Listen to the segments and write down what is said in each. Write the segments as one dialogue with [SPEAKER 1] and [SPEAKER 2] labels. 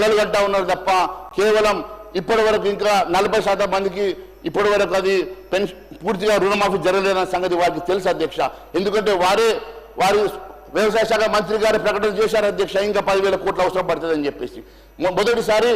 [SPEAKER 1] కళలు కట్టా ఉన్నారు తప్ప కేవలం ఇప్పటి వరకు ఇంకా నలభై శాతం మందికి ఇప్పటి వరకు అది పెన్షన్ పూర్తిగా రుణమాఫీ జరగలేదన్న సంగతి వారికి తెలుసు అధ్యక్ష. ఎందుకంటే వారే వారి వ్యవసాయ శాఖ మంత్రి గారు ప్రకటన చేశారు అధ్యక్ష ఇంకా పదివేల కోట్లు అవసరం పడుతుందని చెప్పేసి. మొదటిసారి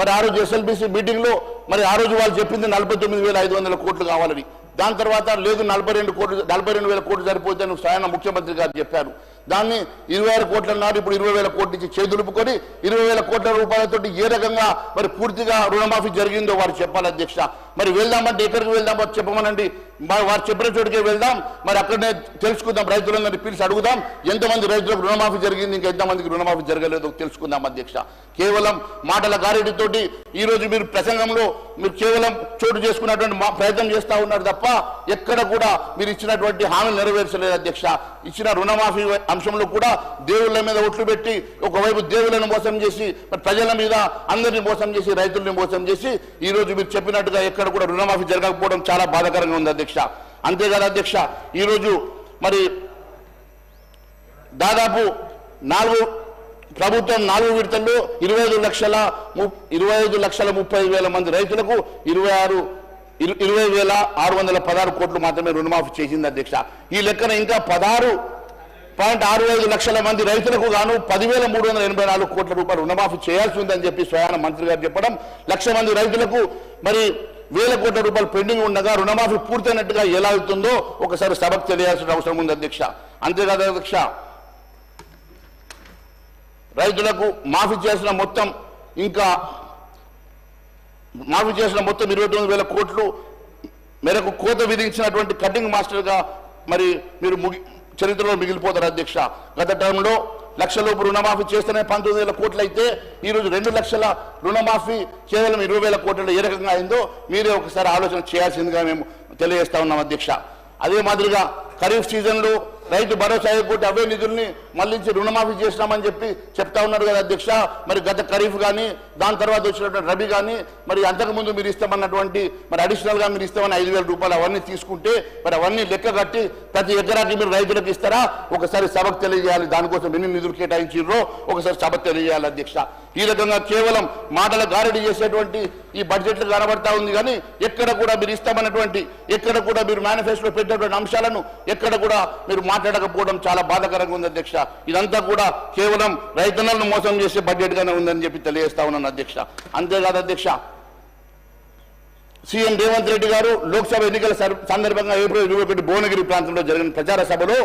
[SPEAKER 1] మరి ఆ రోజు ఎస్ఎల్బిసి మీటింగ్లో మరి ఆ రోజు వాళ్ళు చెప్పింది నలభై తొమ్మిది వేల ఐదు వందల కోట్లు కావాలని. దాని తర్వాత లేదు నలభై రెండు కోట్లు నలభై రెండు వేల కోట్లు సరిపోతే స్వయం ముఖ్యమంత్రి గారు చెప్పారు. దాన్ని ఇరవై ఆరు కోట్ల నాడు ఇప్పుడు ఇరవై వేల కోట్ల నుంచి చేదులుపుకొని ఇరవై వేల కోట్ల రూపాయలతో ఏ రకంగా మరి పూర్తిగా రుణమాఫీ జరిగిందో వారు చెప్పాలి అధ్యక్ష. మరి వెళ్దామంటే ఎక్కడికి వెళ్దామో చెప్పమనండి? మరి వారు చెప్పిన చోటుకే వెళ్దాం. మరి అక్కడనే తెలుసుకుందాం రైతులందరినీ పిలిచి అడుగుదాం. ఎంతమంది రైతులకు రుణమాఫీ జరిగింది ఇంకా ఎంతమందికి రుణమాఫీ జరగలేదో తెలుసుకుందాం అధ్యక్ష. కేవలం మాటల గారెడితోటి ఈ రోజు మీరు ప్రసంగంలో మీరు కేవలం చోటు చేసుకున్నటువంటి మా ప్రయత్నం చేస్తా ఉన్నారు తప్ప ఎక్కడ కూడా మీరు ఇచ్చినటువంటి హామీలు నెరవేర్చలేదు అధ్యక్ష. ఇచ్చిన రుణమాఫీ అంశంలో కూడా దేవుళ్ళ మీద ఒట్లు పెట్టి ఒకవైపు దేవులను మోసం చేసి మరి ప్రజల మీద అందరినీ మోసం చేసి రైతుల్ని మోసం చేసి ఈ రోజు మీరు చెప్పినట్టుగా ఎక్కడ కూడా రుణమాఫీ జరగకపోవడం చాలా బాధాకరంగా ఉంది అధ్యక్ష. అంతేకాదు అధ్యక్ష ఈరోజు మరి దాదాపు నాలుగు ప్రభుత్వం నాలుగు విడతల్లో ఇరవై ఐదు లక్షల ఇరవై ఐదు లక్షల ముప్పై వేల మంది రైతులకు ఇరవై ఆరు ఇరవై వేల ఆరు వందల పదహారు కోట్లు మాత్రమే రుణమాఫీ చేసింది అధ్యక్ష. ఈ లెక్కన ఇంకా పదహారు పాయింట్ ఆరు ఐదు లక్షల మంది రైతులకు గాను పదివేల మూడు వందల ఎనభై నాలుగు కోట్ల రూపాయలు రుణమాఫీ చేయాల్సి ఉందని చెప్పి స్వయాన మంత్రి గారు చెప్పడం లక్ష మంది రైతులకు మరి వేల కోట్ల రూపాయలు పెండింగ్ ఉండగా రుణమాఫీ పూర్తయినట్టుగా ఎలా అవుతుందో ఒకసారి సభకు తెలియాల్సిన అవసరం ఉంది అధ్యక్ష. అంతేకాదు అధ్యక్ష రైతులకు మాఫీ చేసిన మొత్తం ఇంకా మాఫీ చేసిన మొత్తం ఇరవై తొమ్మిది వేల కోట్లు మేరకు కోత విధించినటువంటి కటింగ్ మాస్టర్గా మరి మీరు ముగి చరిత్రలో మిగిలిపోతారు అధ్యక్ష. గత టైంలో లక్షలోపు రుణమాఫీ చేస్తేనే పంతొమ్మిది వేల కోట్లు అయితే ఈరోజు రెండు లక్షల రుణమాఫీ కేవలం ఇరవై వేల కోట్లలో ఏ రకంగా అయిందో మీరే ఒకసారి ఆలోచన చేయాల్సిందిగా మేము తెలియజేస్తా ఉన్నాం అధ్యక్ష. అదే మాదిరిగా ఖరీఫ్ సీజన్లో రైతు భరోసా ఎగ్గొట్టి అవే నిధుల్ని మళ్ళించి రుణమాఫీ చేసినామని చెప్పి చెప్తా ఉన్నారు కదా అధ్యక్ష. మరి గత ఖరీఫ్ కానీ దాని తర్వాత వచ్చినటువంటి రబీ కానీ మరి అంతకుముందు మీరు ఇస్తామన్నటువంటి మరి అడిషనల్గా మీరు ఇస్తామని ఐదు రూపాయలు అవన్నీ తీసుకుంటే మరి అవన్నీ లెక్క కట్టి ప్రతి ఎకరాకి మీరు రైతులకు ఇస్తారా? ఒకసారి సభకు తెలియజేయాలి. దానికోసం ఎన్ని నిధులు కేటాయించారో ఒకసారి సభకు తెలియజేయాలి అధ్యక్ష. ఈ రకంగా కేవలం మాటల గారడి చేసేటువంటి ఈ బడ్జెట్లు కనబడతా ఉంది కానీ ఎక్కడ కూడా మీరు ఇస్తామన్నటువంటి ఎక్కడ కూడా మీరు మేనిఫెస్టోలో పెట్టినటువంటి అంశాలను ఎక్కడ కూడా మీరు మాట్లాడకపోవడం చాలా బాధాకరంగా ఉంది అధ్యక్ష. ఇదంతా కూడా కేవలం రైతన్నలను మోసం చేసే బడ్జెట్గానే ఉందని చెప్పి తెలియజేస్తా ఉన్నాను అధ్యక్ష. అంతేకాదు అధ్యక్ష సీఎం రేవంత్ రెడ్డి గారు లోక్సభ ఎన్నికల సందర్భంగా ఏప్రిల్ ఇరవై ఒకటి భువనగిరి ప్రాంతంలో జరిగిన ప్రచార సభలో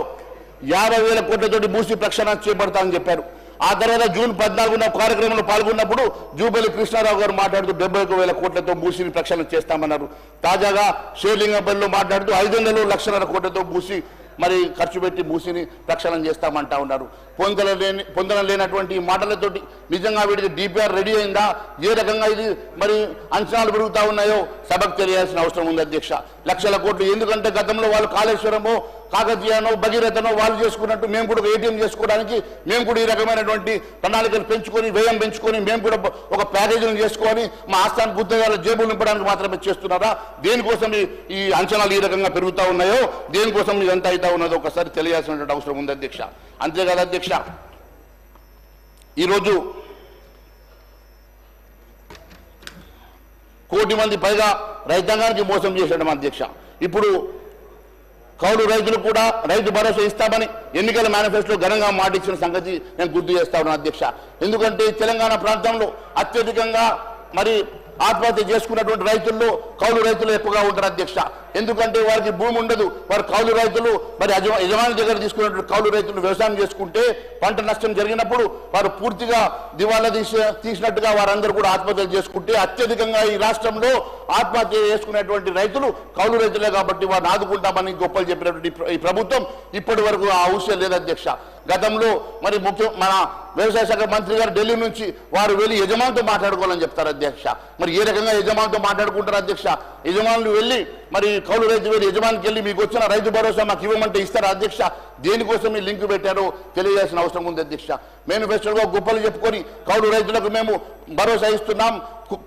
[SPEAKER 1] యాభై వేల కోట్లతోటి భూసి ప్రక్షాళన చేపడతామని చెప్పారు. ఆ తర్వాత జూన్ పద్నాలుగున కార్యక్రమంలో పాల్గొన్నప్పుడు జూబలి కృష్ణారావు గారు మాట్లాడుతూ డెబ్బై ఒక వేల కోట్లతో భూసిని ప్రక్షాళన చేస్తామన్నారు. తాజాగా షేర్లింగంపల్లిలో మాట్లాడుతూ ఐదు వందలు లక్షల కోట్లతో భూసి మరి ఖర్చు పెట్టి మూసిని ప్రక్షాళన చేస్తామంటా ఉన్నారు. పొందల లేని లేనటువంటి మాటలతోటి నిజంగా వీడికి డిపిఆర్ రెడీ అయిందా? ఏ రకంగా ఇది మరి అంచనాలు పెరుగుతా ఉన్నాయో సభకు తెలియాల్సిన అవసరం ఉంది అధ్యక్ష. లక్షల కోట్లు ఎందుకంటే గతంలో వాళ్ళు కాళేశ్వరమో కాకతీయనో భగీరథనో వాళ్ళు చేసుకున్నట్టు మేము కూడా ఏటీఎం చేసుకోవడానికి మేము కూడా ఈ రకమైనటువంటి ప్రణాళికలు పెంచుకొని వ్యయం పెంచుకొని మేము కూడా ఒక ప్యాకేజీని చేసుకొని మా ఆస్థాన గుత్తగాల జేబులు నింపడానికి మాత్రమే చేస్తున్నారా? దేనికోసం ఈ- అంచనాలు ఈ రకంగా పెరుగుతూ ఉన్నాయో దేనికోసం ఇదంతా అవుతా ఉన్నదో ఒకసారి తెలియాల్సినటువంటి అవసరం ఉంది అధ్యక్ష. అంతేకాదు అధ్యక్ష ఈరోజు కోటి మంది పైగా రైతాంగానికి మోసం చేశాడు మా అధ్యక్ష. ఇప్పుడు కౌలు రైతులు కూడా రైతు భరోసా ఇస్తామని ఎన్నికల మేనిఫెస్టో ఘనంగా మాటిచ్చిన సంగతి నేను గుర్తు చేస్తా ఉన్నాను అధ్యక్ష. ఎందుకంటే తెలంగాణ ప్రాంతంలో అత్యధికంగా మరి ఆత్మహత్య చేసుకున్నటువంటి రైతుల్లో కౌలు రైతులు ఎక్కువగా ఉంటారు అధ్యక్ష. ఎందుకంటే వారికి భూమి ఉండదు. వారు కౌలు రైతులు. మరి యజమా యజమాని దగ్గర తీసుకున్నట్టు కౌలు రైతులు వ్యవసాయం చేసుకుంటే పంట నష్టం జరిగినప్పుడు వారు పూర్తిగా దివాలా తీసి తీసినట్టుగా వారందరూ కూడా ఆత్మహత్యలు చేసుకుంటే అత్యధికంగా ఈ రాష్ట్రంలో ఆత్మహత్య చేసుకునేటువంటి రైతులు కౌలు రైతులే కాబట్టి వారిని ఆదుకుంటామని గొప్పలు చెప్పినటువంటి ఈ ఈ ప్రభుత్వం ఇప్పటి వరకు ఆ అవసరం లేదు అధ్యక్ష. గతంలో మరి ముఖ్య మన వ్యవసాయ శాఖ మంత్రి గారు ఢిల్లీ నుంచి వారు వెళ్ళి యజమానితో మాట్లాడుకోవాలని చెప్తారు అధ్యక్ష. మరి ఏ రకంగా యజమానితో మాట్లాడుకుంటారు అధ్యక్ష? యజమానులు వెళ్ళి మరి కౌలు రైతు వేరు యజమానికి వెళ్ళి మీకు వచ్చిన రైతు భరోసా మాకు ఇవ్వమంటే ఇస్తారా అధ్యక్ష? దేనికోసం ఈ లింక్ పెట్టారో తెలియజేసిన అవసరం ఉంది అధ్యక్ష. మేనిఫెస్టోలో గొప్పలు చెప్పుకొని కౌలు రైతులకు మేము భరోసా ఇస్తున్నాం.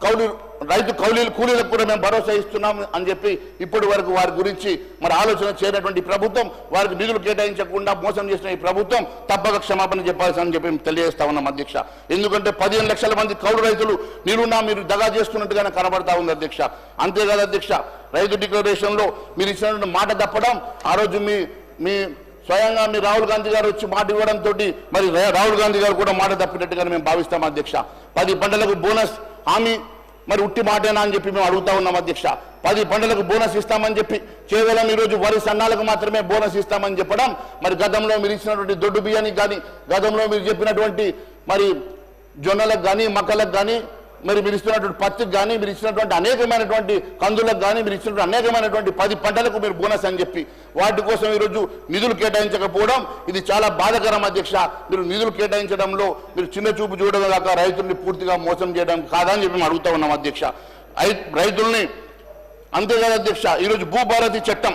[SPEAKER 1] కౌలు రైతు కౌలీలు కూలీలకు కూడా మేము భరోసా ఇస్తున్నాం అని చెప్పి ఇప్పటి వరకు వారి గురించి మరి ఆలోచన చేయనటువంటి ప్రభుత్వం వారికి నిధులు కేటాయించకుండా మోసం చేసిన ఈ ప్రభుత్వం తప్పక క్షమాపణ చెప్పాల్సిందని చెప్పి తెలియజేస్తా ఉన్నాం అధ్యక్ష. ఎందుకంటే పదిహేను లక్షల మంది కౌలు రైతులు మీరున్నా మీరు దగా చేస్తున్నట్టుగానే కనబడతా ఉంది అధ్యక్ష. అంతేకాదు అధ్యక్ష రైతు డిక్లరేషన్లో మీరు ఇచ్చినటువంటి మాట తప్పడం ఆ రోజు మీ మీ స్వయంగా మీ రాహుల్ గాంధీ గారు వచ్చి మాట ఇవ్వడంతో మరి రాహుల్ గాంధీ గారు కూడా మాట తప్పినట్టుగా మేము భావిస్తాం అధ్యక్ష. పది పంటలకు బోనస్ హామీ మరి ఉట్టి మాటేనా అని చెప్పి మేము అడుగుతా ఉన్నాం అధ్యక్ష. పది పంటలకు బోనస్ ఇస్తామని చెప్పి కేవలం ఈరోజు వరి సన్నాలకు మాత్రమే బోనస్ ఇస్తామని చెప్పడం మరి గతంలో మీరు ఇచ్చినటువంటి దొడ్డు బియ్యానికి కానీ గతంలో మీరు చెప్పినటువంటి మరి జొన్నలకు కానీ మక్కలకు కానీ మరి మీరు ఇస్తున్నటువంటి పత్తికి కానీ మీరు ఇచ్చినటువంటి అనేకమైనటువంటి కందులకు కానీ మీరు ఇచ్చినటువంటి అనేకమైనటువంటి పది పంటలకు మీరు బోనస్ అని చెప్పి వాటి కోసం ఈరోజు నిధులు కేటాయించకపోవడం ఇది చాలా బాధకరం అధ్యక్ష. మీరు నిధులు కేటాయించడంలో మీరు చిన్న చూపు చూడడం కాక రైతుల్ని పూర్తిగా మోసం చేయడం కాదని చెప్పి మేము అడుగుతా ఉన్నాం అధ్యక్ష. రైతుల్ని అంతేకాదు అధ్యక్ష ఈరోజు భూభారతి చట్టం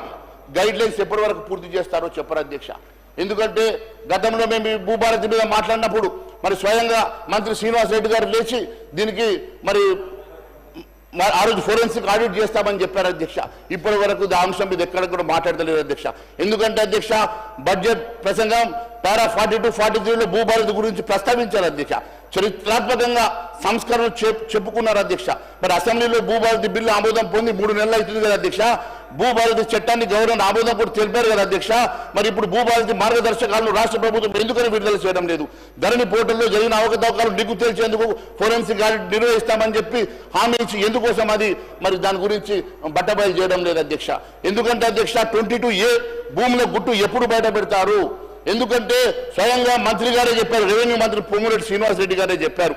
[SPEAKER 1] గైడ్ లైన్స్ ఎప్పటి వరకు పూర్తి చేస్తారో చెప్పరు అధ్యక్ష. ఎందుకంటే గతంలో మేము భూభారతి మీద మాట్లాడినప్పుడు మరి స్వయంగా మంత్రి శ్రీనివాస్ రెడ్డి గారు లేచి దీనికి మరి ఆ రోజు ఫోరెన్సిక్ ఆడిట్ చేస్తామని చెప్పారు అధ్యక్ష. ఇప్పటి వరకు ఆ అంశం మీద ఎక్కడ కూడా మాట్లాడతలేదు అధ్యక్ష. ఎందుకంటే అధ్యక్ష బడ్జెట్ ప్రసంగం పారా ఫార్టీ టూ ఫార్టీ త్రీలో భూభారతి గురించి ప్రస్తావించారు అధ్యక్ష. చరిత్రాత్మకంగా సంస్కరణలు చెప్- చెప్పుకున్నారు అధ్యక్ష. మరి అసెంబ్లీలో భూభారతి బిల్లు ఆమోదం పొంది మూడు నెలలు అవుతుంది కదా అధ్యక్ష? భూభారతి చట్టాన్ని గవర్నర్ ఆమోదం కూడా తెలిపారు కదా అధ్యక్ష? మరి ఇప్పుడు భూభారతి మార్గదర్శకాలను రాష్ట్ర ప్రభుత్వం ఎందుకని విడుదల చేయడం లేదు? ధరణి పోర్టల్లో జరిగిన అవకతవకాలు నిగ్గు తెలిసేందుకు ఫోరెన్సిక్ ఆడిట్ నిర్వహిస్తామని చెప్పి హామీ ఇచ్చి ఎందుకోసం అది? మరి దాని గురించి బట్టబయలు చేయడం లేదు అధ్యక్ష. ఎందుకంటే అధ్యక్ష ట్వంటీ టూ ఏ భూముల గుట్టు ఎప్పుడు బయట పెడతారు ఎందుకంటే స్వయంగా మంత్రి గారే చెప్పారు రెవెన్యూ మంత్రి పొంగురెడ్డి శ్రీనివాసరెడ్డి గారే చెప్పారు.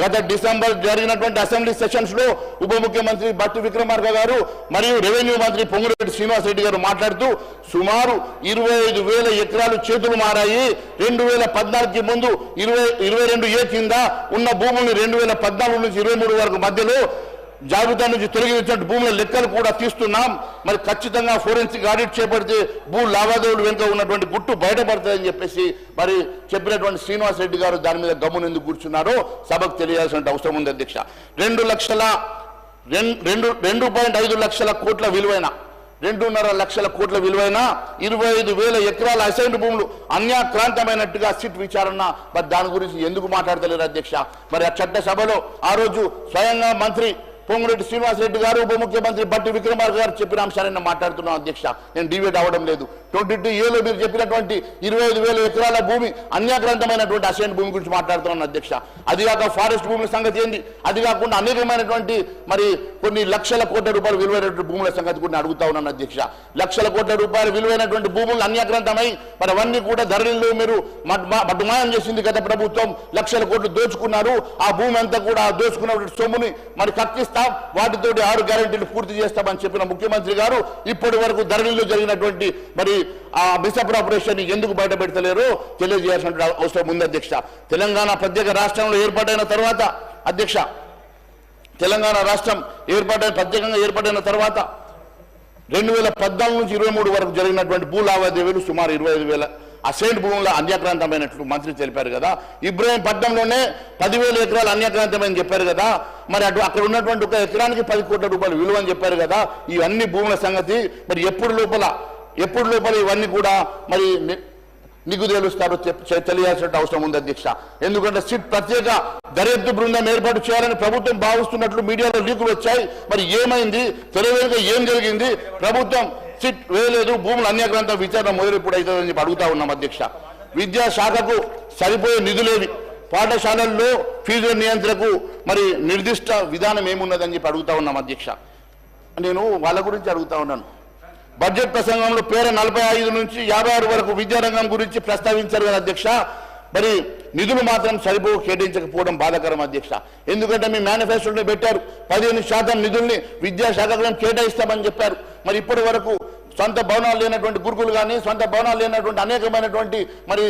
[SPEAKER 1] గత డిసెంబర్ జరిగినటువంటి అసెంబ్లీ సెషన్స్లో ఉప ముఖ్యమంత్రి బట్టి విక్రమార్క గారు మరియు రెవెన్యూ మంత్రి పొంగురెడ్డి శ్రీనివాసరెడ్డి గారు మాట్లాడుతూ సుమారు ఇరవై ఐదు వేల ఎకరాలు చేతులు మారాయి రెండు వేల పద్నాలుగుకి ముందు ఇరవై ఇరవై రెండు ఏ కింద ఉన్న భూముల్ని రెండు వేల పద్నాలుగు నుంచి ఇరవై మూడు వరకు మధ్యలో జాబితా నుంచి తొలగించినట్టు భూముల లెక్కలు కూడా తీస్తున్నాం. మరి ఖచ్చితంగా ఫోరెన్సిక్ ఆడిట్ చేపడితే భూ లావాదేవీలు వెనుక ఉన్నటువంటి గుట్టు బయటపడుతుందని చెప్పేసి మరి చెప్పినటువంటి శ్రీనివాస్ రెడ్డి గారు దాని మీద గమ్మున ఎందుకు కూర్చున్నారో సభకు తెలియాల్సిన అవసరం ఉంది అధ్యక్ష. రెండు లక్షల రెండు రెండు పాయింట్ ఐదు లక్షల కోట్ల విలువైన రెండున్నర లక్షల కోట్ల విలువైన ఇరవై ఐదు వేల ఎకరాల అసైన్ భూములు అన్యాక్రాంతమైనట్టుగా సిట్ విచారణ మరి దాని గురించి ఎందుకు మాట్లాడతలేరు అధ్యక్ష? మరి ఆ చట్ట సభలో ఆ రోజు స్వయంగా మంత్రి పొంగురెడ్డి శ్రీనివాసరెడ్డి గారు ఉప ముఖ్యమంత్రి బట్టి విక్రమార్క గారు చెప్పిన అంశాన్ని నేను మాట్లాడుతున్నాను అధ్యక్ష. నేను డివేట్ అవ్వడం లేదు. ట్వంటీ టూ ఏలో మీరు చెప్పినటువంటి ఇరవై ఐదు వేల ఎకరాల భూమి అన్యాక్రాంతమైనటువంటి అసైన్ భూమి గురించి మాట్లాడుతున్నాను అధ్యక్ష. అది కాక ఫారెస్ట్ భూముల సంగతి ఏంది? అది కాకుండా అనేకమైనటువంటి మరి కొన్ని లక్షల కోట్ల రూపాయలు విలువైనటువంటి భూముల సంగతి కూడా అడుగుతా ఉన్నాను అధ్యక్ష. లక్షల కోట్ల రూపాయలు విలువైనటువంటి భూములు అన్యాక్రాంతమై మరి అవన్నీ కూడా ధరలు మీరు మట్టుమాయం చేసింది గత ప్రభుత్వం. లక్షల కోట్లు దోచుకున్నారు. ఆ భూమి అంతా కూడా దోచుకున్నటువంటి సొమ్ముని మరి కక్కిస్తే వాటితోటి ఆరు గ్యారెంటీలు పూర్తి చేస్తామని చెప్పిన ముఖ్యమంత్రి గారు ఇప్పటి వరకు ధరణిలో జరిగినటువంటి మరి ఆ మిస్అప్రాపరేషన్ ఎందుకు బయట పెడతలేరో? తెలియజేయాల్సిన అవసరం ఉంది అధ్యక్ష. తెలంగాణ ప్రత్యేక రాష్ట్రంలో ఏర్పాటైన తర్వాత అధ్యక్ష తెలంగాణ రాష్ట్రం ఏర్పాటైన ప్రత్యేకంగా ఏర్పాటైన తర్వాత రెండు వేల పద్నాలుగు నుంచి ఇరవై మూడు వరకు జరిగినటువంటి భూ లావాదేవీలు సుమారు ఇరవై ఐదు వేల అసైన్ భూముల అన్యాక్రాంతమైనట్లు మంత్రి తెలిపారు కదా. ఇబ్రాహీంపట్నంలోనే పదివేల ఎకరాలు అన్యాక్రాంతమైన చెప్పారు కదా. మరి అటు అక్కడ ఉన్నటువంటి ఒక ఎకరానికి పది కోట్ల రూపాయలు విలువ అని చెప్పారు కదా. ఇవన్నీ భూముల సంగతి మరి ఎప్పుడు లోపల ఎప్పుడు లోపల ఇవన్నీ కూడా మరి నిగు తేలుస్తారో తెలియాల్సిన అవసరం ఉంది అధ్యక్ష. ఎందుకంటే సిట్ ప్రత్యేక దర్యాప్తు బృందం ఏర్పాటు చేయాలని ప్రభుత్వం భావిస్తున్నట్లు మీడియాలో లీకులు వచ్చాయి. మరి ఏమైంది? తెలియక ఏం జరిగింది? ప్రభుత్వం సిట్ వేయలేదు. భూములు గ్రంథ విచారణ మొదలు ఇప్పుడు అవుతుందని చెప్పి అడుగుతా ఉన్నాం అధ్యక్ష. విద్యాశాఖకు సరిపోయే నిధులేవి. పాఠశాలల్లో ఫీజుల నియంత్రణకు మరి నిర్దిష్ట విధానం ఏమున్నదని చెప్పి అడుగుతా ఉన్నాం అధ్యక్ష. నేను వాళ్ళ గురించి అడుగుతా ఉన్నాను. బడ్జెట్ ప్రసంగంలో పేర నలభై ఐదు నుంచి యాభై ఆరు వరకు విద్యారంగం గురించి ప్రస్తావించారు కదా అధ్యక్ష. మరి నిధులు మాత్రం సరిపో కేటాయించకపోవడం బాధాకరం అధ్యక్ష. ఎందుకంటే మీ మేనిఫెస్టోలో పెట్టారు. పదిహేను శాతం నిధుల్ని విద్యాశాఖకు మేము కేటాయిస్తామని చెప్పారు. మరి ఇప్పటి వరకు సొంత భవనాలు లేనటువంటి గురుకులు కానీ సొంత భవనాలు లేనటువంటి అనేకమైనటువంటి మరి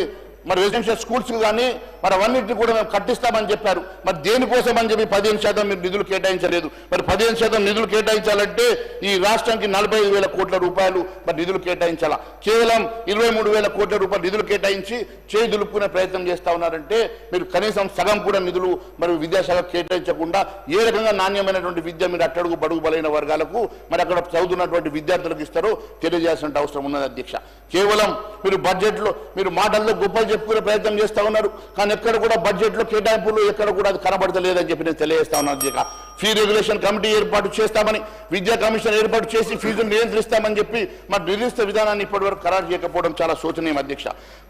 [SPEAKER 1] మరి రెసిడెన్షియల్ స్కూల్స్ కానీ మరి అవన్నింటినీ కూడా మేము కట్టిస్తామని చెప్పారు. మరి దేనికోసం అని చెప్పి పదిహేను శాతం మీరు నిధులు కేటాయించలేదు. మరి పదిహేను శాతం నిధులు కేటాయించాలంటే ఈ రాష్ట్రానికి నలభై ఐదు వేల కోట్ల రూపాయలు మరి నిధులు కేటాయించాలా? కేవలం ఇరవై మూడు వేల కోట్ల రూపాయలు నిధులు కేటాయించి చేయి దులుపుకునే ప్రయత్నం చేస్తా ఉన్నారంటే మీరు కనీసం సగం కూడా నిధులు మరి విద్యాశాఖ కేటాయించకుండా ఏ రకంగా నాణ్యమైనటువంటి విద్య మీరు అట్టడుగు బడుగు బలైన వర్గాలకు మరి అక్కడ చదువుతున్నటువంటి విద్యార్థులకు ఇస్తారో తెలియజేయాల్సిన అవసరం ఉన్నది అధ్యక్ష. కేవలం మీరు బడ్జెట్లో మీరు మాటల్లో గొప్పలు చెప్పుకునే ప్రయత్నం చేస్తా ఉన్నారు. కానీ ఎక్కడ కూడా బడ్జెట్లో కేటాయింపులు ఎక్కడ కూడా అది కనబడతలేదని చెప్పి నేను తెలియజేస్తా ఉన్నాను ఇక ఫీ రెగ్యులేషన్ కమిటీ ఏర్పాటు చేస్తామని విద్యా కమిషన్ ఏర్పాటు చేసి ఫీజును నియంత్రిస్తామని చెప్పి మరి నిర్దిష్ట విధానాన్ని ఇప్పటివరకు ఖరారు చేయకపోవడం చాలా శోచనీయం అధ్యక్ష.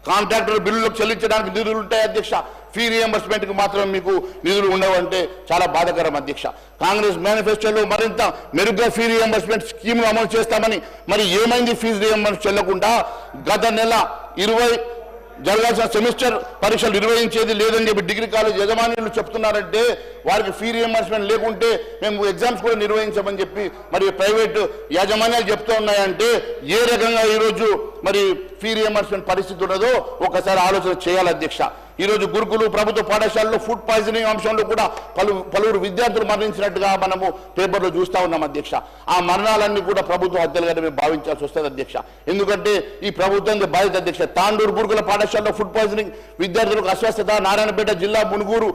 [SPEAKER 1] కాంట్రాక్టర్ బిల్లులకు చెల్లించడానికి నిధులు ఉంటాయి అధ్యక్ష. ఫీ రియంబర్స్మెంట్కి మాత్రం మీకు నిధులు ఉండవంటే చాలా బాధాకరం అధ్యక్ష. కాంగ్రెస్ మేనిఫెస్టోలో మరింత మెరుగ్గా ఫీ రియంబర్స్మెంట్ స్కీమ్ అమలు చేస్తామని మరి ఏమైంది ఫీజు రియంబర్స్ చెల్లకుండా గత నెల ఇరవై జరగాల్సిన సెమిస్టర్ పరీక్షలు నిర్వహించేది లేదని చెప్పి డిగ్రీ కాలేజ్ యజమానులు చెప్తున్నారంటే వారికి ఫీ రియంబర్స్మెంట్ లేకుంటే మేము ఎగ్జామ్స్ కూడా నిర్వహించమని చెప్పి మరి ప్రైవేటు యాజమాన్యాలు చెప్తూ ఉన్నాయంటే ఏ రకంగా ఈరోజు మరి ఫీ రియంబర్స్మెంట్ పరిస్థితి ఉన్నదో ఒకసారి ఆలోచన చేయాలి అధ్యక్ష. ఈరోజు గురుకులు ప్రభుత్వ పాఠశాలలో ఫుడ్ పాయిజనింగ్ అంశంలో కూడా పలు పలువురు విద్యార్థులు మరణించినట్టుగా మనము పేపర్లో చూస్తా ఉన్నాం అధ్యక్ష. ఆ మరణాలన్నీ కూడా ప్రభుత్వ హత్యలుగానే మేము భావించాల్సి వస్తుంది అధ్యక్ష. ఎందుకంటే ఈ ప్రభుత్వం బాధిత అధ్యక్ష. తాండూరు గురుకుల పాఠశాలలో ఫుడ్ పాయిజనింగ్ విద్యార్థులకు అస్వస్థత నారాయణపేట జిల్లా మునుగూరు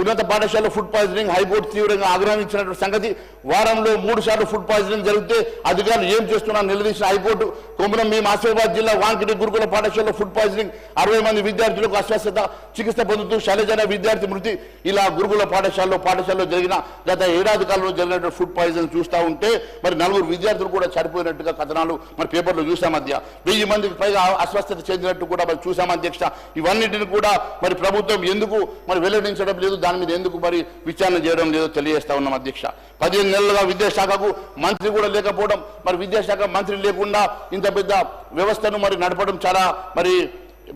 [SPEAKER 1] ఉన్నత పాఠశాలలో ఫుడ్ పాయిజనింగ్ హైకోర్టు తీవ్రంగా ఆగ్రహించినటువంటి సంగతి వారంలో మూడు సార్లు ఫుడ్ పాయిజనింగ్ జరిగితే అధికారులు ఏం చేస్తున్నారు నిలదీసిన హైకోర్టు కొమరం మేము ఆసిఫాబాద్ జిల్లా వాంకిటి గురుకుల పాఠశాలలో ఫుడ్ పాయిజనింగ్ అరవై మంది విద్యార్థులకు అస్వస్థత చికిత్స పొందుతూ శైలజన విద్యార్థి మృతి. ఇలా గురుకుల పాఠశాలలో పాఠశాలలో జరిగిన గత ఏడాది కాలంలో జరిగినటువంటి ఫుడ్ పాయిజన్ చూస్తూ ఉంటే మరి నలుగురు విద్యార్థులు కూడా చనిపోయినట్టుగా కథనాలు మరి పేపర్లో చూసాం మధ్య వెయ్యి మందికి పైగా అస్వస్థత చెందినట్టు కూడా మరి చూసాం అధ్యక్ష. ఇవన్నిటిని కూడా మరి ప్రభుత్వం ఎందుకు మరి వెల్లడించడం లేదు? దాని మీద ఎందుకు మరి విచారణ చేయడం లేదో తెలియజేస్తా ఉన్నాం అధ్యక్ష. పదిహేను నెలలుగా విద్యాశాఖకు మంత్రి కూడా లేకపోవడం మరి విద్యాశాఖ మంత్రి లేకుండా ఇంత పెద్ద వ్యవస్థను మరి నడపడం చాలా మరి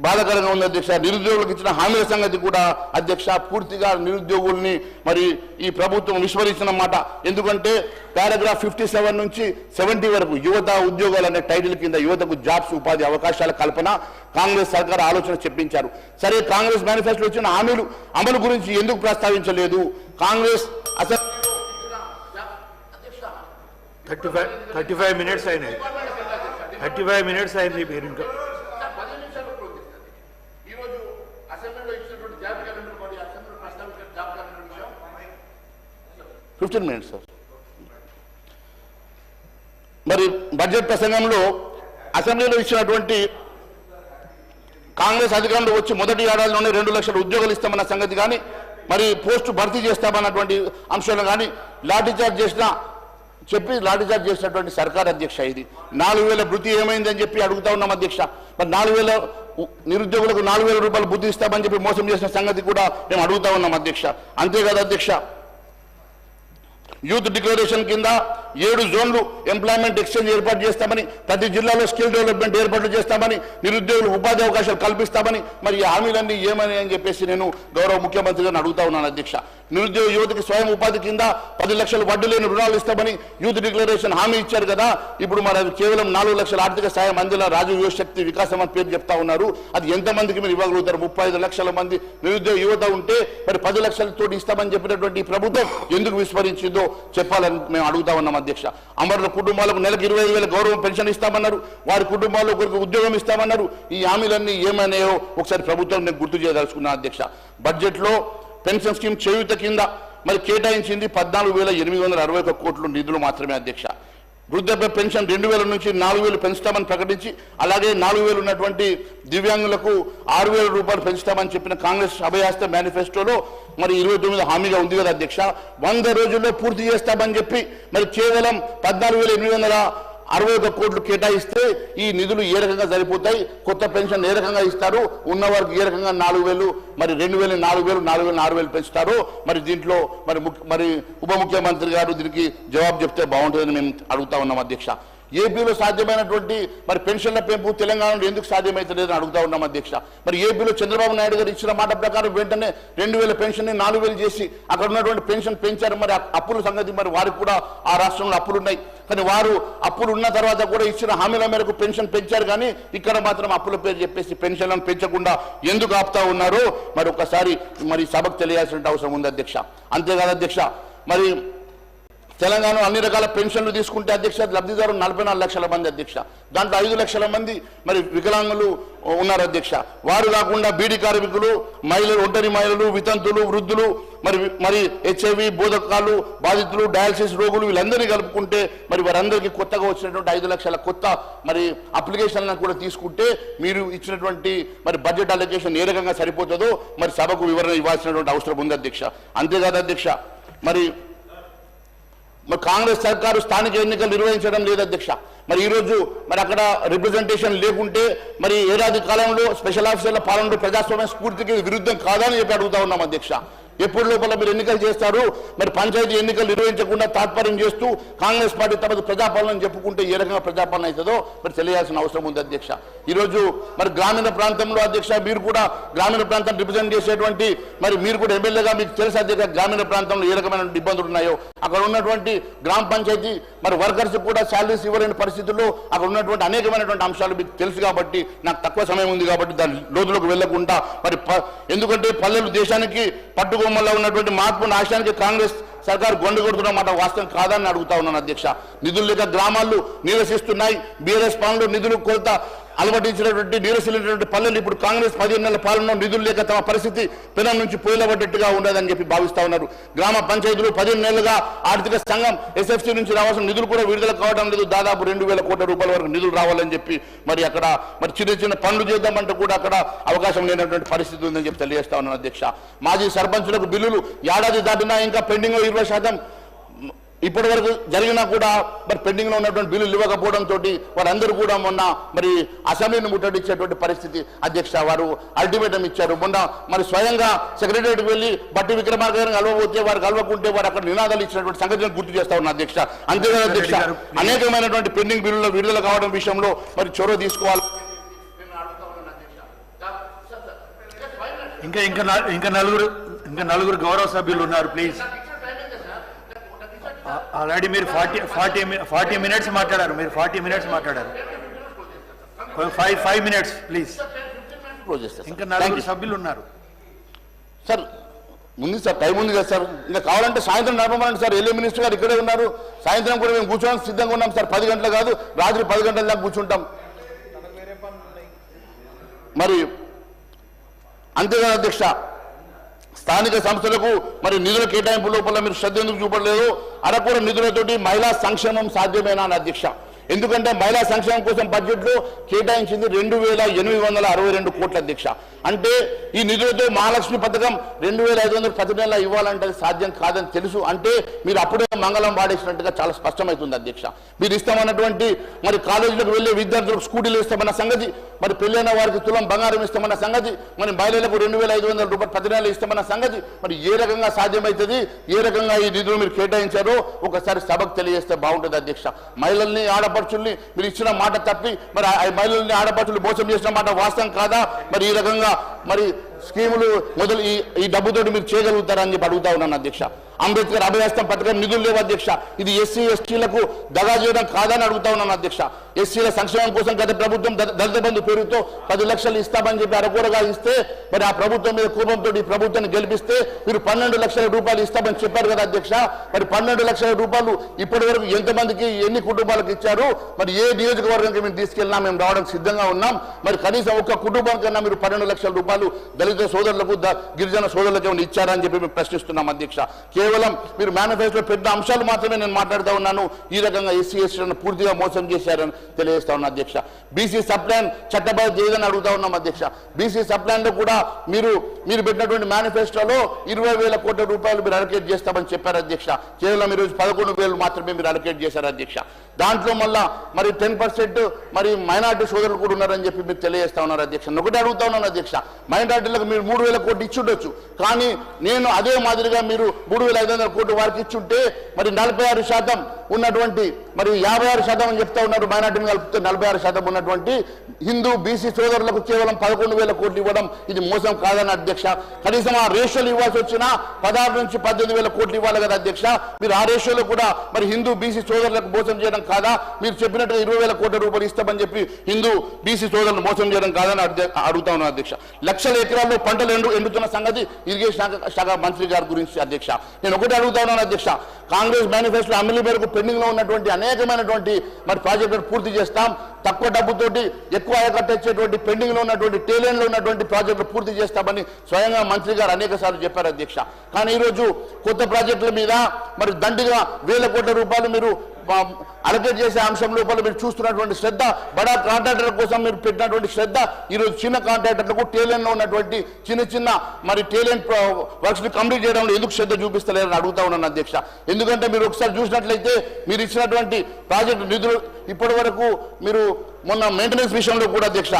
[SPEAKER 1] బాధకరంగా ఉంది అధ్యక్ష. నిరుద్యోగులకు ఇచ్చిన హామీల సంగతి కూడా అధ్యక్ష పూర్తిగా నిరుద్యోగుల్ని మరి ఈ ప్రభుత్వం విస్మరించినమాట ఎందుకంటే పారాగ్రాఫ్ ఫిఫ్టీ సెవెన్ నుంచి సెవెంటీ వరకు యువత ఉద్యోగాలు అనే టైటిల్ కింద యువతకు జాబ్స్ ఉపాధి అవకాశాల కల్పన కాంగ్రెస్ సర్కార్ ఆలోచన చెప్పించారు. సరే కాంగ్రెస్ మేనిఫెస్టో వచ్చిన హామీలు అమలు గురించి ఎందుకు ప్రస్తావించలేదు? కాంగ్రెస్ అసలు
[SPEAKER 2] thirty five thirty five minutes అయినాయి. థర్టీ ఫైవ్ మినిట్స్ అయింది మీరు ఇంకా
[SPEAKER 1] ఈరోజు అసెంబ్లీలో ఇచ్చినటువంటి జాబ్ క్యాలెండర్ మరి అసెంబ్లీలో ప్రస్తావించిన జాబ్ క్యాలెండర్ విషయం ఫిఫ్టీన్ మినిట్స్ సార్. మరి బడ్జెట్ ప్రసంగంలో అసెంబ్లీలో ఇచ్చినటువంటి కాంగ్రెస్ అధికారంలో వచ్చి మొదటి ఏడాదిలోనే రెండు లక్షల ఉద్యోగాలు ఇస్తామన్న సంగతి కానీ మరి పోస్టు భర్తీ చేస్తామన్నటువంటి అంశాలు కానీ లాఠీచార్జ్ చేసిన చెప్పి లాఠీచార్జ్ చేసినటువంటి సర్కార్ అధ్యక్ష ఇది. నాలుగు వేల భృతి ఏమైందని చెప్పి అడుగుతా ఉన్నాం అధ్యక్ష. మరి నాలుగు వేల నిరుద్యోగులకు నాలుగు వేల రూపాయలు బుద్ధి ఇస్తామని చెప్పి మోసం చేసిన సంగతి కూడా మేము అడుగుతా ఉన్నాం అధ్యక్ష. అంతేకాదు అధ్యక్ష యూత్ డిక్లరేషన్ కింద ఏడు జోన్లు ఎంప్లాయ్మెంట్ ఎక్స్చేంజ్ ఏర్పాటు చేస్తామని ప్రతి జిల్లాలో స్కిల్ డెవలప్మెంట్ ఏర్పాటు చేస్తామని నిరుద్యోగులకు ఉపాధి అవకాశాలు కల్పిస్తామని మరి ఈ హామీలన్నీ ఏమని అని చెప్పేసి నేను గౌరవ ముఖ్యమంత్రి గారిని అడుగుతా ఉన్నాను అధ్యక్ష. నిరుద్యోగ యువతకి స్వయం ఉపాధి కింద పది లక్షలు వడ్డీ లేని రుణాలు ఇస్తామని యూత్ డిక్లరేషన్ హామీ ఇచ్చారు కదా. ఇప్పుడు మరి అది కేవలం నాలుగు లక్షల ఆర్థిక సాయం అందిన రాజు యువశక్తి వికాసం అని పేరు చెప్తా ఉన్నారు. అది ఎంతమందికి మీరు ఇవ్వగలుగుతారు? ముప్పై ఐదు లక్షల మంది నిరుద్యోగ యువత ఉంటే మరి పది లక్షలతో ఇస్తామని చెప్పినటువంటి ప్రభుత్వం ఎందుకు విస్మరించిందో చెప్పాలని మేము అడుగుతా ఉన్నాం అధ్యక్ష అమరుల కుటుంబాలకు నెలకు ఇరవై వేల గౌరవం పెన్షన్ ఇస్తామన్నారు. వారి కుటుంబాల్లో ఒకరికి ఉద్యోగం ఇస్తామన్నారు. ఈ హామీలన్నీ ఏమన్నాయో ఒకసారి ప్రభుత్వం నేను గుర్తు చేయదలుచుకున్నా అధ్యక్ష. బడ్జెట్లో పెన్షన్ స్కీమ్ చేయూత కింద మరి కేటాయించింది పద్నాలుగు వేల ఎనిమిది వందల అరవై ఒక్క కోట్ల నిధులు మాత్రమే అధ్యక్ష. వృద్ధాప్య పెన్షన్ రెండు వేల నుంచి నాలుగు వేలు పెంచుతామని ప్రకటించి అలాగే నాలుగు వేలు ఉన్నటువంటి దివ్యాంగులకు ఆరు వేల రూపాయలు పెంచుతామని చెప్పిన కాంగ్రెస్ అభయాస్త మేనిఫెస్టోలో మరి ఇరవై తొమ్మిది హామీగా ఉంది కదా అధ్యక్ష. వంద రోజుల్లో పూర్తి చేస్తామని చెప్పి మరి కేవలం పద్నాలుగు వేల ఎనిమిది వందల అరవై ఒక కోట్లు కేటాయిస్తే ఈ నిధులు ఏ రకంగా సరిపోతాయి? కొత్త పెన్షన్ ఏ రకంగా ఇస్తారు? ఉన్న వారికి ఏ రకంగా నాలుగు వేలు మరి రెండు వేలు నాలుగు వేలు నాలుగు వేలు ఆరు వేలు పెంచుతారు? మరి దీంట్లో మరి ముఖ్య- మరి ఉప ముఖ్యమంత్రి గారు దీనికి జవాబు చెప్తే బాగుంటుందని మేము అడుగుతా ఉన్నాం అధ్యక్ష. ఏపీలో సాధ్యమైనటువంటి మరి పెన్షన్ల పెంపు తెలంగాణలో ఎందుకు సాధ్యమవుతలేదని అడుగుతా ఉన్నాం అధ్యక్ష. మరి ఏపీలో చంద్రబాబు నాయుడు గారు ఇచ్చిన మాట ప్రకారం వెంటనే రెండు వేల పెన్షన్ని నాలుగు వేలు చేసి అక్కడ ఉన్నటువంటి పెన్షన్ పెంచారు. మరి అప్పుల సంగతి మరి వారికి కూడా ఆ రాష్ట్రంలో అప్పులు ఉన్నాయి కానీ వారు అప్పులు ఉన్న తర్వాత కూడా ఇచ్చిన హామీల మేరకు పెన్షన్ పెంచారు కానీ ఇక్కడ మాత్రం అప్పుల పేరు చెప్పేసి పెన్షన్లను పెంచకుండా ఎందుకు ఆపుతా ఉన్నారో? మరి ఒకసారి మరి సభకు తెలియాల్సిన అవసరం ఉంది అధ్యక్ష. అంతేకాదు అధ్యక్ష మరి తెలంగాణ అన్ని రకాల పెన్షన్లు తీసుకుంటే అధ్యక్ష లబ్ధిదారులు నలభై నాలుగు లక్షల మంది అధ్యక్ష. దాంట్లో ఐదు లక్షల మంది మరి వికలాంగులు ఉన్నారు అధ్యక్ష. వారు కాకుండా బీడీ కార్మికులు మహిళలు ఒంటరి మహిళలు వితంతులు వృద్ధులు మరి మరి హెచ్ఐవి బోధకాలు బాధితులు డయాలసిస్ రోగులు వీళ్ళందరినీ కలుపుకుంటే మరి వారందరికీ కొత్తగా వచ్చినటువంటి ఐదు లక్షల కొత్త మరి అప్లికేషన్లను కూడా తీసుకుంటే మీరు ఇచ్చినటువంటి మరి బడ్జెట్ అలొకేషన్ ఏ రకంగా సరిపోతుందో మరి సభకు వివరణ ఇవ్వాల్సినటువంటి అవసరం ఉంది అధ్యక్ష. అంతేకాదు అధ్యక్ష మరి మరి కాంగ్రెస్ సర్కారు స్థానిక ఎన్నికలు నిర్వహించడం లేదు అధ్యక్ష. మరి ఈరోజు మరి అక్కడ రిప్రజెంటేషన్ లేకుంటే మరి ఏడాది కాలంలో స్పెషల్ ఆఫీసర్ల పాలనలో ప్రజాస్వామ్య స్ఫూర్తికి విరుద్ధం కాదని చెప్పి అడుగుతా ఉన్నాం అధ్యక్ష. ఎప్పుడు లోపల మీరు ఎన్నికలు చేస్తారు? మరి పంచాయతీ ఎన్నికలు నిర్వహించకుండా తాత్పర్యం చేస్తూ కాంగ్రెస్ పార్టీ తర్వాత ప్రజాపాలన చెప్పుకుంటే ఏ రకంగా ప్రజాపాలన అవుతుందో మరి తెలియాల్సిన అవసరం ఉంది అధ్యక్ష. ఈరోజు మరి గ్రామీణ ప్రాంతంలో అధ్యక్ష మీరు కూడా గ్రామీణ ప్రాంతాన్ని రిప్రజెంట్ చేసేటువంటి మరి మీరు కూడా ఎమ్మెల్యేగా మీకు తెలుసు అధ్యక్ష గ్రామీణ ప్రాంతంలో ఏ రకమైన ఇబ్బందులు ఉన్నాయో అక్కడ ఉన్నటువంటి గ్రామ పంచాయతీ మరి వర్కర్స్ కూడా శాలరీస్ ఇవ్వలేని పరిస్థితుల్లో అక్కడ ఉన్నటువంటి అనేకమైనటువంటి అంశాలు మీకు తెలుసు కాబట్టి నాకు తక్కువ సమయం ఉంది కాబట్టి దాని లోతులోకి వెళ్ళకుండా మరి ప- ఎందుకంటే పల్లెలు దేశానికి భూముల్లో ఉన్నటువంటి మార్పు నాశనానికి కాంగ్రెస్ సర్కారు గొండు కొడుతున్న మాట వాస్తవం కాదని అడుగుతా ఉన్నాను అధ్యక్ష. నిధులు లేక గ్రామాలు నిరసిస్తున్నాయి. బీఆర్ఎస్ పనులు నిధులు కొరత అలవటించినటువంటి నీరసలేటువంటి పల్లెలు ఇప్పుడు కాంగ్రెస్ పదిహేను నెలల పాలన నిధులు లేక తమ పరిస్థితి పిల్లల నుంచి పోయిలబడ్డట్టుగా ఉండదని చెప్పి భావిస్తా ఉన్నారు. గ్రామ పంచాయతీలు పదిహేను నెలలుగా ఆర్థిక సంఘం ఎస్ఎఫ్సి నుంచి రావాల్సిన నిధులు కూడా విడుదల కావడం లేదు. దాదాపు రెండు వేల కోట్ల రూపాయల వరకు నిధులు రావాలని చెప్పి మరి అక్కడ మరి చిన్న చిన్న పనులు చేద్దామంటే కూడా అక్కడ అవకాశం లేనటువంటి పరిస్థితి ఉందని చెప్పి తెలియజేస్తా ఉన్నాను అధ్యక్ష. మాజీ సర్పంచులకు బిల్లులు ఏడాది దాటినా ఇంకా పెండింగ్ ఇరవై శాతం ఇప్పటి వరకు జరిగినా కూడా మరి పెండింగ్లో ఉన్నటువంటి బిల్లులు ఇవ్వకపోవడం తోటి వారందరూ కూడా మొన్న మరి అసెంబ్లీని ముట్టడించేటువంటి పరిస్థితి అధ్యక్ష వారు అల్టిమేటం ఇచ్చారు. మొన్న మరి స్వయంగా సెక్రటరియట్కి వెళ్ళి బట్టి విక్రమార్క గారిని కలవబోతే వారు కలవకుంటే వారు అక్కడ నినాదాలు ఇచ్చినటువంటి సంగతిని గుర్తు చేస్తా ఉన్నారు అధ్యక్ష. అంతేకాదు అధ్యక్ష అనేకమైనటువంటి పెండింగ్ బిల్లుల విడుదల కావడం విషయంలో మరి చొరవ తీసుకోవాలి.
[SPEAKER 2] ఇంకా ఇంకా ఇంకా నలుగురు ఇంకా నలుగురు గౌరవ సభ్యులు ఉన్నారు ప్లీజ్. ఆల్రెడీ మీరు ఫార్టీ ఫార్టీ ఫార్టీ మినిట్స్ మాట్లాడారు మీరు ఫార్టీ మినిట్స్ మాట్లాడారు. Five five minutes please. ఇంకా నలుగురు. సభ్యులు ఉన్నారు.
[SPEAKER 1] సార్ ఉంది సార్ టైం ఉంది కదా సార్. ఇంకా కావాలంటే సాయంత్రం నడపమనండి సార్. ఎల్ఏ మినిస్టర్ గారు ఇక్కడే ఉన్నారు. సాయంత్రం కూడా మేము కూర్చోడానికి సిద్ధంగా ఉన్నాం సార్. పది గంటలు కాదు రాత్రి పది గంటల దాకా కూర్చుంటాం. మరి అంతేకాదు అధ్యక్ష స్థానిక సంస్థలకు మరి నిధుల కేటాయింపు లోపల మీరు శ్రద్ధ ఎందుకు చూపడలేదు అరకూర నిధులతోటి మహిళా సంక్షేమం సాధ్యమేనా అని అధ్యక్ష? ఎందుకంటే మహిళా సంక్షేమం కోసం బడ్జెట్లో కేటాయించింది రెండు వేల ఎనిమిది వందల అరవై రెండు కోట్ల దీక్ష. అంటే ఈ నిధులతో మహాలక్ష్మి పథకం రెండు వేల ఐదు వందలు ప్రతి నెల ఇవ్వాలంటే అది సాధ్యం కాదని తెలుసు. అంటే మీరు అప్పుడే మంగళం వాడేసినట్టుగా చాలా స్పష్టమవుతుంది అధ్యక్ష మీరు ఇస్తామన్నటువంటి మరి కాలేజీలకు వెళ్ళే విద్యార్థులకు స్కూటీలు ఇస్తామన్న సంగతి మరి పెళ్ళైన వారికి తులం బంగారం ఇస్తామన్న సంగతి మరి మహిళలకు రెండు వేల ఐదు వందల రూపాయలు ప్రతి నెల ఇస్తామన్న సంగతి మరి ఏ రకంగా సాధ్యమవుతుంది ఏ రకంగా ఈ నిధులు మీరు కేటాయించారో ఒకసారి సభకు తెలియజేస్తే బాగుంటుంది అధ్యక్ష మహిళల్ని ఆడ ఆడపడుచుల్ని మీరు ఇచ్చిన మాట తప్పి మరి ఆ మహిళల్ని ఆడపడుచులు మోసం చేసిన మాట వాస్తవం కాదా? మరి ఈ రకంగా మరి స్కీములు మొదలు ఈ ఈ డబ్బుతోటి మీరు చేయగలుగుతారని చెప్పి అడుగుతా ఉన్నాను అధ్యక్ష. అంబేద్కర్ అభయహస్తం పథకం నిధులు లేవు అధ్యక్ష. ఇది ఎస్సీ ఎస్టీలకు దగా చేయడం కాదని అడుగుతా ఉన్నాను అధ్యక్ష. ఎస్సీల సంక్షేమం కోసం గత ప్రభుత్వం దళిత బంధు పేరుతో పది లక్షలు ఇస్తామని చెప్పి అరకూరగా ఇస్తే మరి ఆ ప్రభుత్వం మీద కోపంతో ఈ ప్రభుత్వాన్ని గెలిపిస్తే మీరు పన్నెండు లక్షల రూపాయలు ఇస్తామని చెప్పారు కదా అధ్యక్ష. మరి పన్నెండు లక్షల రూపాయలు ఇప్పటి వరకు ఎంతమందికి ఎన్ని కుటుంబాలకు ఇచ్చారు? మరి ఏ నియోజకవర్గానికి మేము తీసుకెళ్ళినా మేము రావడానికి సిద్ధంగా ఉన్నాం. మరి కనీసం ఒక్క కుటుంబం కన్నా మీరు పన్నెండు లక్షల రూపాయలు దళిత సోదరులకు గిరిజన సోదరులకు ఏమైనా ఇచ్చారని చెప్పి మేము ప్రశ్నిస్తున్నాం అధ్యక్ష. కేవలం మీరు మేనిఫెస్టో పెద్ద అంశాలు మాత్రమే నేను మాట్లాడుతూ ఉన్నాను. ఈ రకంగా ఎస్సీ ఎస్టీలను పూర్తిగా మోసం చేశారని తెలియజేస్తా ఉన్నా అధ్యక్ష. బీసీ సప్లాన్ చట్టబద్ధ చేయదని అడుగుతా ఉన్నాం అధ్యక్ష. బీసీ సప్లాన్లో కూడా మీరు మీరు పెట్టినటువంటి మేనిఫెస్టోలో ఇరవై వేల కోట్ల రూపాయలు మీరు అలొకేట్ చేస్తామని చెప్పారు అధ్యక్ష. కేవలం ఈరోజు పదకొండు వేలు మాత్రమే మీరు అలొకేట్ చేశారు అధ్యక్ష. దాంట్లో మళ్ళా మరి టెన్ పర్సెంట్ మరి మైనార్టీ సోదరులు కూడా ఉన్నారని చెప్పి మీరు తెలియజేస్తా ఉన్నారు అధ్యక్ష. ఒకటి అడుగుతా ఉన్నాను అధ్యక్ష. మైనార్టీలకు మీరు మూడు వేల కోట్లు ఇచ్చుండొచ్చు. కానీ నేను అదే మాదిరిగా మీరు మూడు వేల ఐదు వందల కోట్లు వారికి ఇచ్చుంటే మరి నలభై ఆరు శాతం ఉన్నటువంటి మరి యాభై ఆరు శాతం అని చెప్తా ఉన్నారు. మైనార్టీని కలిపితే నలభై ఆరు శాతం ఉన్నటువంటి హిందూ బీసీ సోదరులకు కేవలం పదకొండు వేల కోట్లు ఇవ్వడం ఇది మోసం కాదని అధ్యక్ష. కనీసం ఆ రేషియోలు ఇవ్వాల్సి వచ్చినా పదహారు నుంచి పద్దెనిమిది వేల కోట్లు ఇవ్వాలి కదా అధ్యక్ష. మీరు ఆ రేషియోలో కూడా మరి హిందూ బీసీ సోదరులకు మోసం చేయడం కాదా? మీరు చెప్పినట్టు ఇరవై వేల కోట్ల రూపాయలు ఇస్తామని చెప్పి హిందూ బీసీ సోదరులు మోసం చేయడం కాదని అడుగుతా ఉన్నాను అధ్యక్ష. లక్షల ఎకరాల్లో పంటలు ఎండు ఎండుతున్న సంగతి ఇరిగేషన్ శాఖ శాఖ మంత్రి గారి గురించి అధ్యక్ష. నేను ఒకటి అడుగుతా ఉన్నాను అధ్యక్ష. కాంగ్రెస్ మేనిఫెస్టో అమలు మేరకు పెండింగ్లో ఉన్నటువంటి అనేకమైనటువంటి మరి ప్రాజెక్టులు పూర్తి చేస్తాం. తక్కువ డబ్బుతోటి ఎక్కువ ఆయకట్టేటువంటి పెండింగ్ పెండింగ్లో ఉన్నటువంటి టేలెంట్ ఉన్నటువంటి ప్రాజెక్టులు పూర్తి చేస్తామని స్వయంగా మంత్రి గారు అనేక సార్లు చెప్పారు అధ్యక్ష. కానీ ఈరోజు కొత్త ప్రాజెక్టుల మీద మరి దండిగా వేల కోట్ల రూపాయలు మీరు అలకేట్ చేసే అంశం లోపల మీరు చూస్తున్నటువంటి శ్రద్ధ బడా కాంట్రాక్టర్ల కోసం మీరు పెట్టినటువంటి శ్రద్ధ ఈరోజు చిన్న కాంట్రాక్టర్లకు టేలెంట్ ఉన్నటువంటి చిన్న చిన్న మరి టేలెంట్ వర్క్స్ని కంప్లీట్ చేయడంలో ఎందుకు శ్రద్ధ చూపిస్తలేరని అడుగుతా ఉన్నాను అధ్యక్ష. ఎందుకంటే మీరు ఒకసారి చూసినట్లయితే మీరు ఇచ్చినటువంటి ప్రాజెక్టు నిధులు ఇప్పటి వరకు మీరు మొన్న మెయింటెనెన్స్ విషయంలో కూడా అధ్యక్ష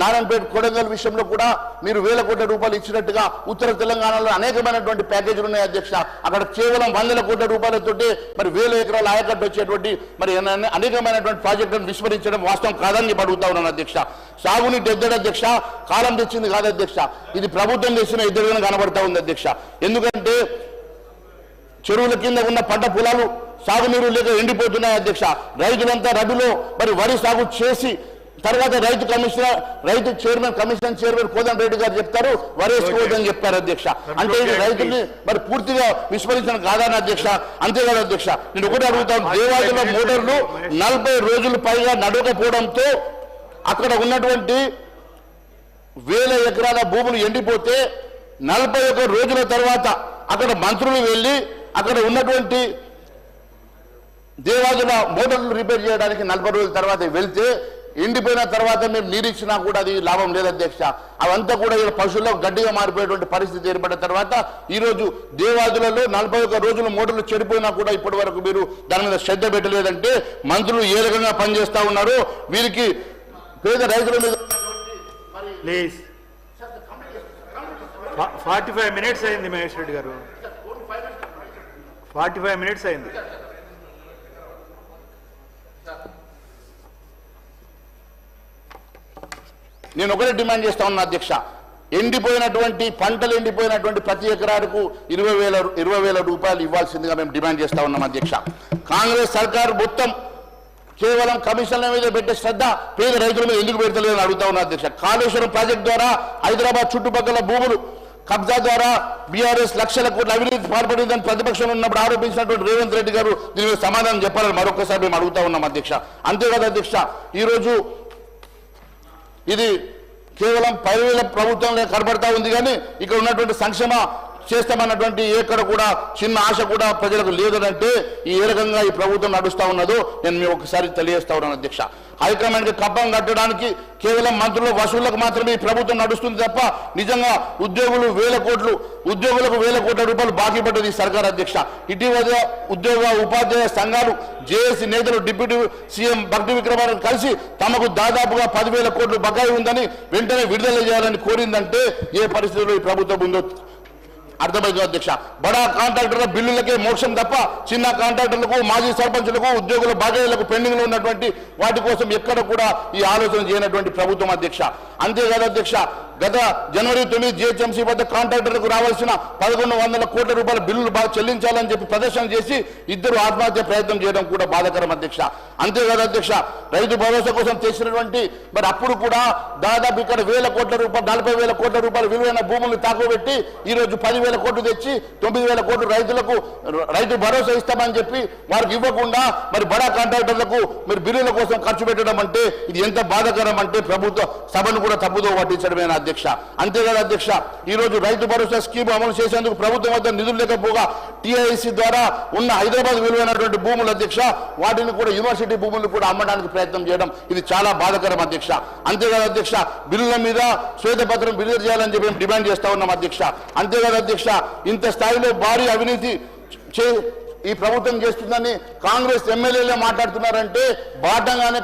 [SPEAKER 1] నారాయణపేట కొడంగల్ విషయంలో కూడా మీరు వేల కోట్ల రూపాయలు ఇచ్చినట్టుగా ఉత్తర తెలంగాణలో అనేకమైనటువంటి ప్యాకేజీలు ఉన్నాయి అధ్యక్ష. అక్కడ కేవలం వందల కోట్ల రూపాయలతోటి మరి వేల ఎకరాల ఆయకట్టు వచ్చేటువంటి మరి అనేకమైనటువంటి ప్రాజెక్టులను విస్మరించడం వాస్తవం కాదని చెప్పి అడుగుతా ఉన్నాను అధ్యక్ష. సాగునీటి ఎద్దడి అధ్యక్ష కాలం తెచ్చింది కాదు అధ్యక్ష. ఇది ప్రభుత్వం తెచ్చిన ఎద్దడిగా కనబడతా ఉంది అధ్యక్ష. ఎందుకంటే చెరువుల కింద ఉన్న పంట పొలాలు సాగునీరు లేక ఎండిపోతున్నాయి అధ్యక్ష. రైతులంతా రబీలో మరి వరి సాగు చేసి తర్వాత రైతు కమిషనర్ రైతు chairman commission chairman Kodam Reddy గారు చెప్తారు వరి వేసుకోవద్దని చెప్పారు అధ్యక్ష. అంటే ఇది రైతుల్ని మరి పూర్తిగా విస్మరించడం కాదని అధ్యక్ష అంతేకాదు అధ్యక్ష. నేను ఒకటి అడుగుతాను దేవాలయంలో మోటార్లు నలభై రోజులు పైగా నడవకపోవడంతో అక్కడ ఉన్నటువంటి వేల ఎకరాల భూములు ఎండిపోతే నలభై ఒక్క రోజుల తర్వాత అక్కడ మంత్రులు వెళ్ళి అక్కడ ఉన్నటువంటి దేవాదుల మోటార్లు రిపేర్ చేయడానికి నలభై రోజుల తర్వాత వెళ్తే ఎండిపోయిన తర్వాత మేము నీరిచ్చినా కూడా అది లాభం లేదు అధ్యక్ష. అవంతా కూడా ఇలా పశువుల్లో గడ్డిగా మారిపోయేటువంటి పరిస్థితి ఏర్పడిన తర్వాత ఈరోజు దేవాదులలో నలభై ఒక్క రోజులు మోటార్లు చెడిపోయినా కూడా ఇప్పటి వరకు మీరు దాని మీద శ్రద్ధ పెట్టలేదంటే మంత్రులు ఏ రకంగా పనిచేస్తూ ఉన్నారు? వీరికి పేద రైతుల మీద
[SPEAKER 2] ప్లీజ్. ఫార్టీ ఫైవ్ మినిట్స్ అయింది మహేష్ రెడ్డి గారు. ఫార్టీ ఫైవ్ మినిట్స్ అయింది.
[SPEAKER 1] నేను ఒకటే డిమాండ్ చేస్తా ఉన్నా అధ్యక్ష. ఎండిపోయినటువంటి పంటలు ఎండిపోయినటువంటి ప్రతి ఎకరాకు ఇరవై వేల ఇరవై వేల రూపాయలు ఇవ్వాల్సిందిగా మేము డిమాండ్ చేస్తా ఉన్నాం అధ్యక్ష. కాంగ్రెస్ సర్కార్ మొత్తం కేవలం కమిషన్ల మీద పెట్టే శ్రద్ధ పేద రైతుల మీద ఎందుకు పెడతలేదని అడుగుతా ఉన్నా అధ్యక్ష. కాళేశ్వరం ప్రాజెక్ట్ ద్వారా హైదరాబాద్ చుట్టుపక్కల భూములు కబ్జా ద్వారా బీఆర్ఎస్ లక్షల కోట్ల అవినీతి పాల్పడిందని ప్రతిపక్షంలో ఉన్నప్పుడు ఆరోపించినటువంటి రేవంత్ రెడ్డి గారు దీని సమాధానం చెప్పాలని మరొకసారి మేము అడుగుతా ఉన్నాం అధ్యక్ష. అంతేకాదు అధ్యక్ష. ఈరోజు ఇది కేవలం పదివేల ప్రభుత్వంలో కనబడతా ఉంది కానీ ఇక్కడ ఉన్నటువంటి సంక్షేమ చేస్తామన్నటువంటి ఎక్కడ కూడా చిన్న ఆశ కూడా ప్రజలకు లేదనంటే ఈ ఏ రకంగా ఈ ప్రభుత్వం నడుస్తూ ఉన్నదో నేను మీ ఒకసారి తెలియజేస్తా ఉన్నాను అధ్యక్ష. హైకమాండ్కి కబ్బం కట్టడానికి కేవలం మంత్రుల వసూళ్ళకు మాత్రమే ఈ ప్రభుత్వం నడుస్తుంది తప్ప నిజంగా ఉద్యోగులు వేల కోట్లు ఉద్యోగులకు వేల కోట్ల రూపాయలు బాకీ పడ్డది సర్కార్ అధ్యక్ష. ఇటీవల ఉద్యోగ ఉపాధ్యాయ సంఘాలు జేఏసీ నేతలు డిప్యూటీ సీఎం భక్తి విక్రమార్క కలిసి తమకు దాదాపుగా పదివేల కోట్లు బకాయి ఉందని వెంటనే విడుదల చేయాలని కోరిందంటే ఏ పరిస్థితిలో ఈ ప్రభుత్వం ఉందో అర్థమైంది అధ్యక్ష. బడా కాంట్రాక్టర్ల బిల్లులకే మోక్షం తప్ప చిన్న కాంట్రాక్టర్లకు మాజీ సర్పంచులకు ఉద్యోగుల బాధ్యతలకు పెండింగ్లో ఉన్నటువంటి వాటి కోసం ఎక్కడ కూడా ఈ ఆలోచన చేయనటువంటి ప్రభుత్వం అధ్యక్ష. అంతేకాదు అధ్యక్ష గత జనవరి తొమ్మిది జిహెచ్ఎంసీ వద్ద కాంట్రాక్టర్లకు రావాల్సిన పదకొండు వందల కోట్ల రూపాయల బిల్లులు బాగా చెల్లించాలని చెప్పి ప్రదర్శన చేసి ఇద్దరు ఆత్మహత్య ప్రయత్నం చేయడం కూడా బాధాకరం అధ్యక్ష. అంతేకాదు అధ్యక్ష రైతు భరోసా కోసం చేసినటువంటి మరి అప్పుడు కూడా దాదాపు ఇక్కడ వేల కోట్ల రూపాయలు నలభై వేల కోట్ల రూపాయల విలువైన భూములు తాకబెట్టి ఈ రోజు వేల కోట్లు తెచ్చి తొమ్మిది వేల కోట్లు రైతులకు రైతు భరోసా ఇస్తామని చెప్పి వారికి ఇవ్వకుండా మరి బడా కాంట్రాక్టర్లకు మీరు బిల్లుల కోసం ఖర్చు పెట్టడం అంటే ఇది ఎంత బాధాకరం అంటే ప్రభుత్వ సభను కూడా తప్పుదో పట్టించడమేనా అధ్యక్ష. అంతేకాదు అధ్యక్ష ఈ రోజు రైతు భరోసా స్కీమ్ అమలు చేసేందుకు ప్రభుత్వం వద్ద నిధులు లేకపోగా టీఐసి ద్వారా ఉన్న హైదరాబాద్ విలువైనటువంటి భూములు అధ్యక్ష వాటిని కూడా యూనివర్సిటీ భూములు కూడా అమ్మడానికి ప్రయత్నం చేయడం ఇది చాలా బాధాకరం అధ్యక్ష. అంతేకాదు అధ్యక్ష బిల్లుల మీద శ్వేతపత్రం బిల్లు చేయాలని చెప్పి డిమాండ్ చేస్తా ఉన్నాం అధ్యక్ష. అంతేకాదు అధ్యక్ష ఇంత స్థాయిలో భారీ అవినీతి చే ఈ ప్రభుత్వం చేస్తుందని కాంగ్రెస్ ఎమ్మెల్యేలే మాట్లాడుతున్నారంటే బాటంగానే